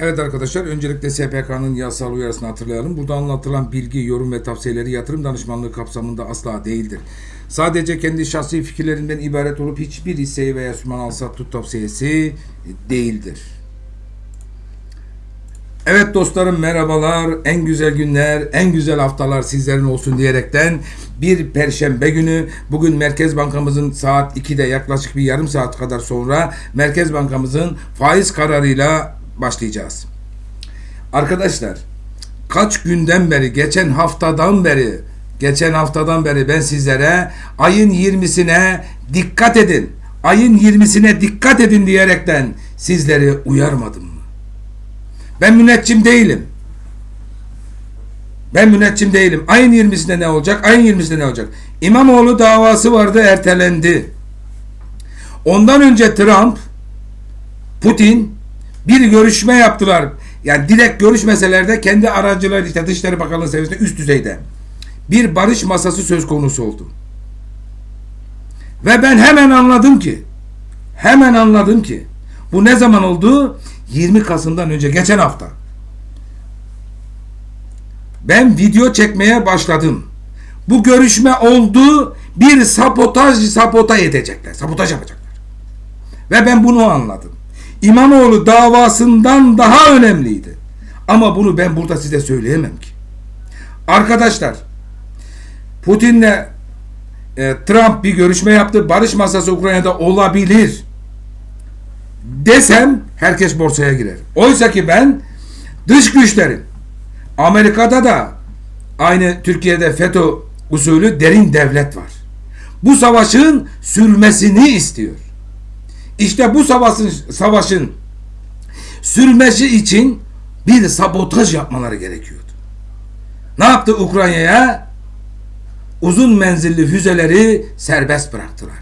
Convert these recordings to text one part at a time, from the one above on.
Evet arkadaşlar öncelikle SPK'nın yasal uyarısını hatırlayalım. Burada anlatılan bilgi, yorum ve tavsiyeleri yatırım danışmanlığı kapsamında asla değildir. Sadece kendi şahsi fikirlerinden ibaret olup hiçbir hisseyi veya süman al sat tut tavsiyesi değildir. Evet dostlarım merhabalar. En güzel günler, en güzel haftalar sizlerin olsun diyerekten bir perşembe günü bugün Merkez Bankamızın saat 2'de yaklaşık bir yarım saat kadar sonra Merkez Bankamızın faiz kararıyla başlayacağız. Arkadaşlar kaç günden beri, geçen haftadan beri, geçen haftadan beri ben sizlere ayın 20'sine dikkat edin. Ayın 20'sine dikkat edin diyerekten sizleri uyarmadım mı? Ben müneccim değilim. Ben müneccim değilim. Ayın 20'sinde ne olacak? Ayın 20'sinde ne olacak? İmamoğlu davası vardı ertelendi. Ondan önce Trump, Putin bir görüşme yaptılar. Yani direkt görüşmeseler de kendi aracıları işte Dışişleri Bakanlığı seviyesinde üst düzeyde bir barış masası söz konusu oldu. Ve ben hemen anladım ki hemen anladım ki bu ne zaman oldu? 20 Kasım'dan önce geçen hafta. Ben video çekmeye başladım. Bu görüşme oldu. Bir sabotaj sapota edecekler. Sabotaj yapacaklar. Ve ben bunu anladım. İmamoğlu davasından daha önemliydi. Ama bunu ben burada size söyleyemem ki. Arkadaşlar Putin'le e, Trump bir görüşme yaptı. Barış masası Ukrayna'da olabilir. Desem herkes borsaya girer. Oysa ki ben dış güçlerin Amerika'da da aynı Türkiye'de FETÖ usulü derin devlet var. Bu savaşın sürmesini istiyor. İşte bu savaşın savaşın sürmesi için bir sabotaj yapmaları gerekiyordu. Ne yaptı Ukrayna'ya? Uzun menzilli füzeleri serbest bıraktılar.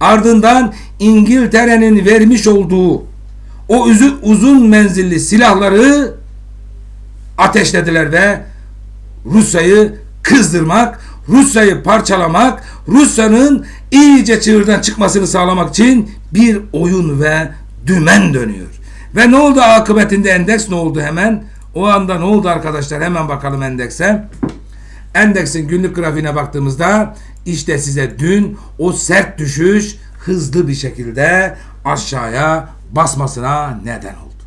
Ardından İngiltere'nin vermiş olduğu o uzun, menzilli silahları ateşlediler ve Rusya'yı kızdırmak, Rusya'yı parçalamak, Rusya'nın iyice çığırdan çıkmasını sağlamak için bir oyun ve dümen dönüyor. Ve ne oldu akıbetinde endeks ne oldu hemen? O anda ne oldu arkadaşlar? Hemen bakalım endekse. Endeksin günlük grafiğine baktığımızda işte size dün o sert düşüş hızlı bir şekilde aşağıya basmasına neden oldu.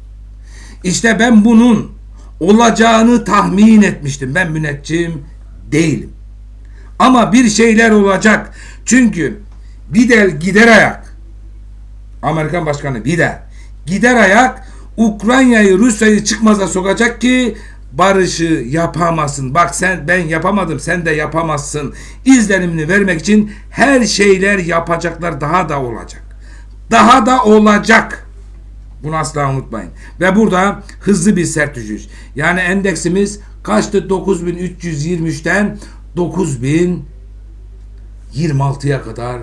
İşte ben bunun olacağını tahmin etmiştim. Ben müneccim değilim. Ama bir şeyler olacak. Çünkü Bidel gider ayak. Amerikan Başkanı Bidel gider ayak Ukrayna'yı Rusya'yı çıkmaza sokacak ki barışı yapamasın. Bak sen ben yapamadım sen de yapamazsın. İzlenimini vermek için her şeyler yapacaklar daha da olacak. Daha da olacak. Bunu asla unutmayın. Ve burada hızlı bir sert düşüş. Yani endeksimiz kaçtı? 9323'ten 9026'ya kadar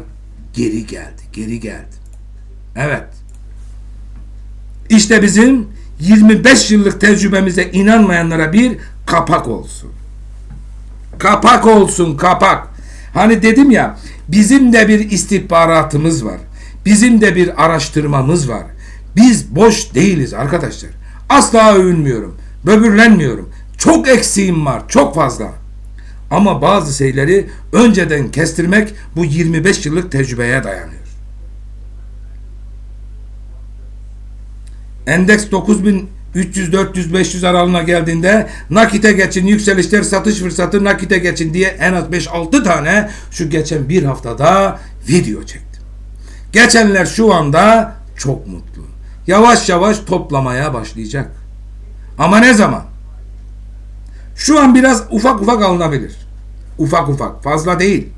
geri geldi. Geri geldi. Evet. İşte bizim 25 yıllık tecrübemize inanmayanlara bir kapak olsun. Kapak olsun kapak. Hani dedim ya bizim de bir istihbaratımız var. Bizim de bir araştırmamız var. Biz boş değiliz arkadaşlar. Asla övünmüyorum. Böbürlenmiyorum. Çok eksiğim var. Çok fazla. Ama bazı şeyleri önceden kestirmek bu 25 yıllık tecrübeye dayanıyor. Endeks 9300 400 500 aralığına geldiğinde nakite geçin yükselişler satış fırsatı nakite geçin diye en az 5-6 tane şu geçen bir haftada video çektim. Geçenler şu anda çok mutlu. Yavaş yavaş toplamaya başlayacak. Ama ne zaman? Şu an biraz ufak ufak alınabilir. Ufak ufak fazla değil.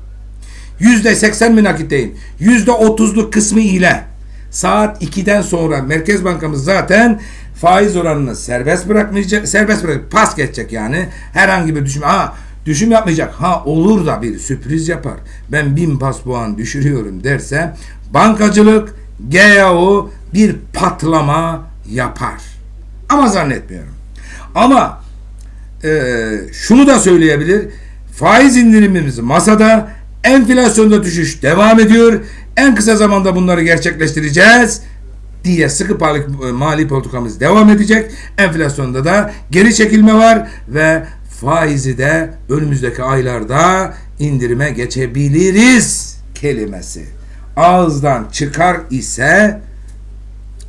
Yüzde seksen mi nakitteyim? Yüzde otuzluk kısmı ile saat 2'den sonra Merkez Bankamız zaten faiz oranını serbest bırakmayacak, serbest bırak, pas geçecek yani. Herhangi bir düşüm, ha düşüm yapmayacak. Ha olur da bir sürpriz yapar. Ben bin pas puan düşürüyorum derse bankacılık GAO bir patlama yapar. Ama zannetmiyorum. Ama e, şunu da söyleyebilir. Faiz indirimimiz masada, enflasyonda düşüş devam ediyor. En kısa zamanda bunları gerçekleştireceğiz diye sıkı pali- mali politikamız devam edecek. Enflasyonda da geri çekilme var ve faizi de önümüzdeki aylarda indirime geçebiliriz kelimesi ağızdan çıkar ise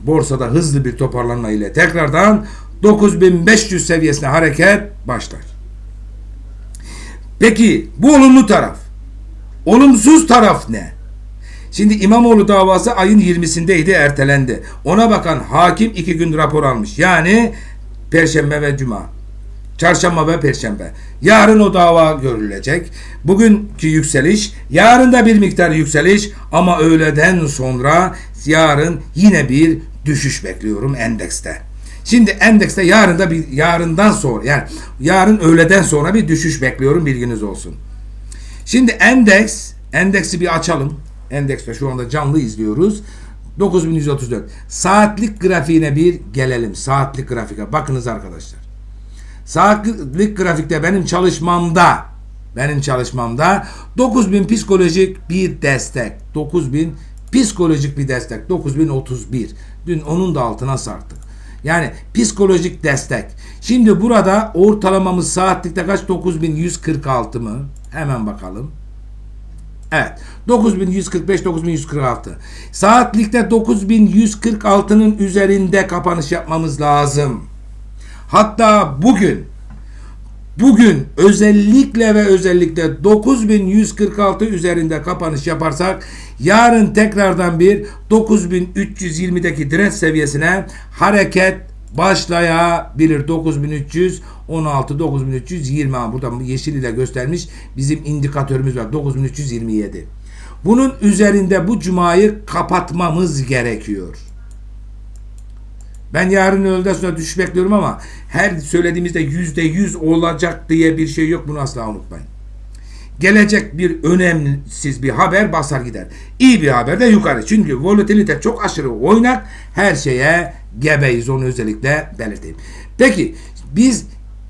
borsada hızlı bir toparlanma ile tekrardan 9500 seviyesine hareket başlar. Peki bu olumlu taraf. Olumsuz taraf ne? Şimdi İmamoğlu davası ayın 20'sindeydi ertelendi. Ona bakan hakim iki gün rapor almış. Yani Perşembe ve Cuma. Çarşamba ve Perşembe. Yarın o dava görülecek. Bugünkü yükseliş, yarın da bir miktar yükseliş ama öğleden sonra yarın yine bir düşüş bekliyorum endekste. Şimdi endekste yarın da bir yarından sonra yani yarın öğleden sonra bir düşüş bekliyorum bilginiz olsun. Şimdi endeks, endeksi bir açalım. Endekste şu anda canlı izliyoruz. 9134. Saatlik grafiğine bir gelelim. Saatlik grafike. Bakınız arkadaşlar. Saatlik grafikte benim çalışmamda benim çalışmamda 9000 psikolojik bir destek. 9000 psikolojik bir destek. 9031. Dün onun da altına sarktık. Yani psikolojik destek. Şimdi burada ortalamamız saatlikte kaç? 9146 mı? Hemen bakalım. Evet. 9145 9146. Saatlikte 9146'nın üzerinde kapanış yapmamız lazım. Hatta bugün bugün özellikle ve özellikle 9146 üzerinde kapanış yaparsak yarın tekrardan bir 9320'deki direnç seviyesine hareket başlayabilir. 9316 9320 Ha, burada yeşil ile göstermiş bizim indikatörümüz var 9327. Bunun üzerinde bu cumayı kapatmamız gerekiyor. Ben yarın öğleden sonra düşüş bekliyorum ama her söylediğimizde yüzde yüz olacak diye bir şey yok. Bunu asla unutmayın. Gelecek bir önemsiz bir haber basar gider. İyi bir haber de yukarı. Çünkü volatilite çok aşırı oynak. Her şeye gebeyiz. Onu özellikle belirteyim. Peki biz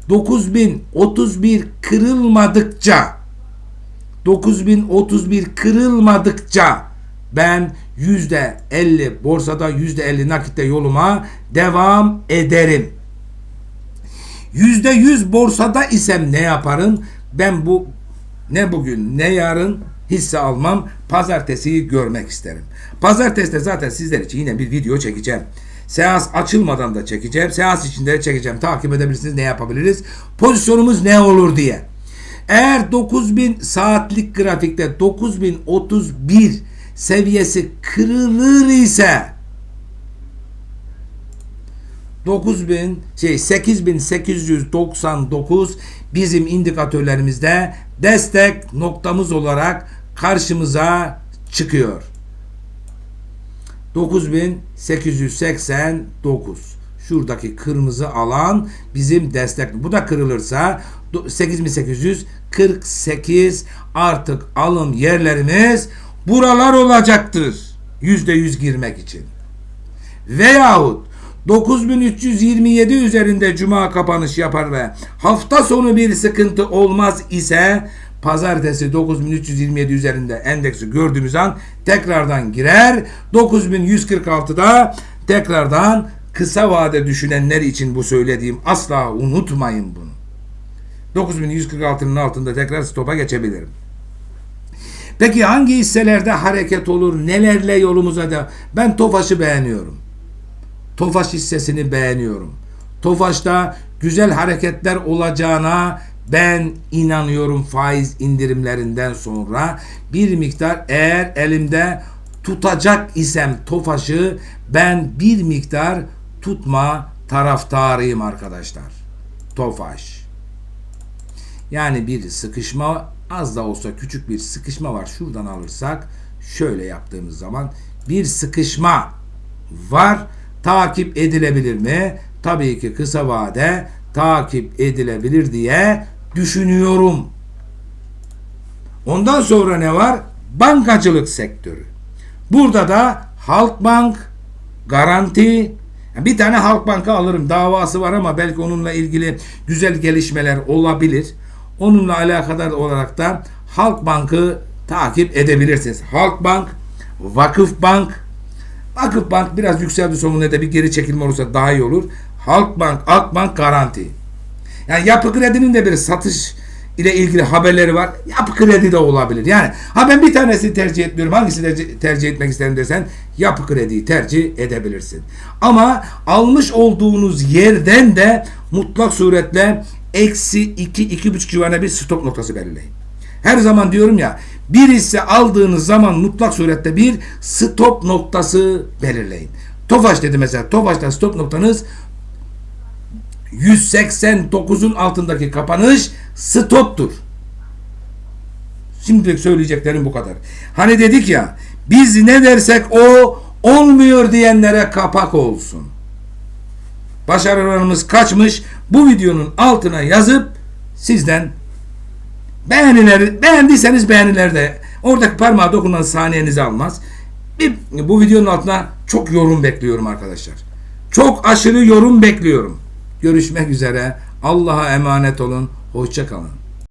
9031 kırılmadıkça 9031 kırılmadıkça ben yüzde 50 borsada yüzde 50 nakitte yoluma devam ederim. Yüzde 100 borsada isem ne yaparım? Ben bu ne bugün ne yarın hisse almam. Pazartesiyi görmek isterim. Pazartesi de zaten sizler için yine bir video çekeceğim. Seans açılmadan da çekeceğim. Seans içinde de çekeceğim. Takip edebilirsiniz ne yapabiliriz. Pozisyonumuz ne olur diye. Eğer 9000 saatlik grafikte 9031 seviyesi kırılır ise 9000 şey 8899 bizim indikatörlerimizde destek noktamız olarak karşımıza çıkıyor. 9889 şuradaki kırmızı alan bizim destek. Bu da kırılırsa 8848 artık alım yerlerimiz buralar olacaktır. %100 girmek için. Veyahut 9327 üzerinde cuma kapanış yapar ve hafta sonu bir sıkıntı olmaz ise pazartesi 9327 üzerinde endeksi gördüğümüz an tekrardan girer. 9146'da tekrardan kısa vade düşünenler için bu söylediğim asla unutmayın bunu. 9146'nın altında tekrar stopa geçebilirim. Peki hangi hisselerde hareket olur? Nelerle yolumuza da? Ben Tofaş'ı beğeniyorum. Tofaş hissesini beğeniyorum. Tofaş'ta güzel hareketler olacağına ben inanıyorum faiz indirimlerinden sonra bir miktar eğer elimde tutacak isem Tofaş'ı ben bir miktar tutma taraftarıyım arkadaşlar. Tofaş. Yani bir sıkışma az da olsa küçük bir sıkışma var. Şuradan alırsak şöyle yaptığımız zaman bir sıkışma var. Takip edilebilir mi? Tabii ki kısa vade takip edilebilir diye düşünüyorum. Ondan sonra ne var? Bankacılık sektörü. Burada da Halkbank, Garanti, bir tane Halkbank'ı alırım. Davası var ama belki onunla ilgili güzel gelişmeler olabilir. Onunla alakadar olarak da Halkbank'ı takip edebilirsiniz. Halkbank, Vakıfbank, Vakıfbank biraz yükseldi sonunda da bir geri çekilme olursa daha iyi olur. Halkbank, Akbank garanti. Yani yapı kredinin de bir satış ile ilgili haberleri var. Yapı kredi de olabilir. Yani ha ben bir tanesini tercih etmiyorum. Hangisini tercih etmek isterim desen yapı krediyi tercih edebilirsin. Ama almış olduğunuz yerden de mutlak suretle eksi 2 2,5 civarında bir stop noktası belirleyin. Her zaman diyorum ya bir hisse aldığınız zaman mutlak surette bir stop noktası belirleyin. Tofaş dedi mesela. Tofaş'ta stop noktanız 189'un altındaki kapanış stoptur. Şimdilik söyleyeceklerim bu kadar. Hani dedik ya biz ne dersek o olmuyor diyenlere kapak olsun. Başarılarımız kaçmış. Bu videonun altına yazıp sizden beğenileri beğendiyseniz beğeniler de oradaki parmağa dokunan saniyenizi almaz. Bir, bu videonun altına çok yorum bekliyorum arkadaşlar. Çok aşırı yorum bekliyorum. Görüşmek üzere. Allah'a emanet olun. Hoşça kalın.